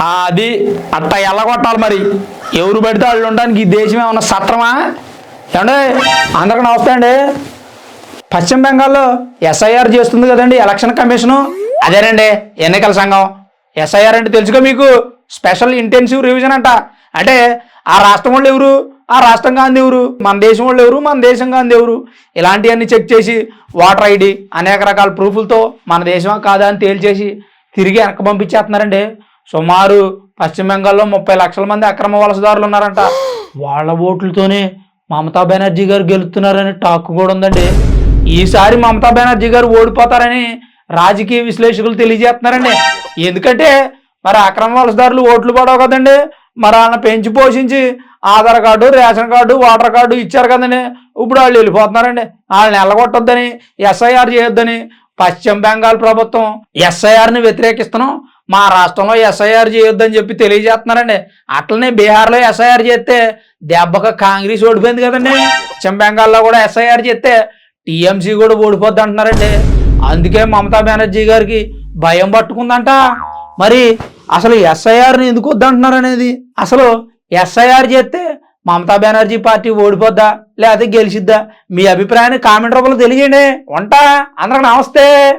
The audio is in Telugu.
అది అట్ట ఎల్లగొట్టాలి మరి. ఎవరు పెడితే వాళ్ళు ఉండడానికి ఈ దేశం ఏమన్నా సత్రమా? ఏమంటే అందరికి నమస్తే అండి. పశ్చిమ బెంగాల్లో ఎస్ఐఆర్ చేస్తుంది కదండి ఎలక్షన్ కమిషను. అదేనండి ఎన్నికల సంఘం. ఎస్ఐఆర్ అంటే తెలుసుకో మీకు స్పెషల్ ఇంటెన్సివ్ రివిజన్ అంట. అంటే ఆ రాష్ట్రం వాళ్ళు ఎవరు? ఆ రాష్ట్రం కాంది ఎవరు? మన దేశం వాళ్ళు ఎవరు? మన దేశం కాంది ఎవరు? ఇలాంటివన్నీ చెక్ చేసి ఓటర్ ఐడి అనేక రకాల ప్రూఫ్లతో మన దేశం కాదా అని తేల్చేసి తిరిగి వెనక పంపించేస్తున్నారండి. సుమారు పశ్చిమ బెంగాల్లో ముప్పై లక్షల మంది అక్రమ వలసదారులు ఉన్నారంట. వాళ్ళ ఓట్లతోనే మమతా బెనర్జీ గారు గెలుస్తున్నారని టాక్ కూడా ఉందండి. ఈసారి మమతా బెనర్జీ గారు ఓడిపోతారని రాజకీయ విశ్లేషకులు తెలియజేస్తున్నారండి. ఎందుకంటే మరి అక్రమ వలసదారులు ఓట్లు పడవు కదండి. మరి వాళ్ళని పెంచి పోషించి Aadhaar card ration card voter card ఇచ్చారు కదండి. ఇప్పుడు వాళ్ళు వెళ్ళిపోతున్నారండి. వాళ్ళని ఎల్లగొట్టొద్దని ఎస్ఐఆర్ చేయొద్దని పశ్చిమ బెంగాల్ ప్రభుత్వం ఎస్ఐఆర్ని వ్యతిరేకిస్తున్నాం. మా రాష్ట్రంలో ఎస్ఐఆర్ చేయొద్దని చెప్పి తెలియజేస్తున్నారండి. అట్లనే బీహార్లో ఎస్ఐఆర్ చేస్తే దెబ్బకు కాంగ్రెస్ ఓడిపోయింది కదండి. పశ్చిమ బెంగాల్లో కూడా ఎస్ఐఆర్ చేస్తే టీఎంసీ కూడా ఓడిపోద్ది అంటున్నారండి. అందుకే మమతా బెనర్జీ గారికి భయం పట్టుకుందంట. మరి అసలు ఎస్ఐఆర్ని ఎందుకు వద్దంటున్నారు అనేది? అసలు ఎస్ఐఆర్ చేస్తే మమతా బెనర్జీ పార్టీ ఓడిపోద్దా? లేదా గెలిచిద్దా? మీ అభిప్రాయాన్ని కామెంట్ రూపంలో తెలియజేయండి. ఉంటా. అందరికి నమస్తే.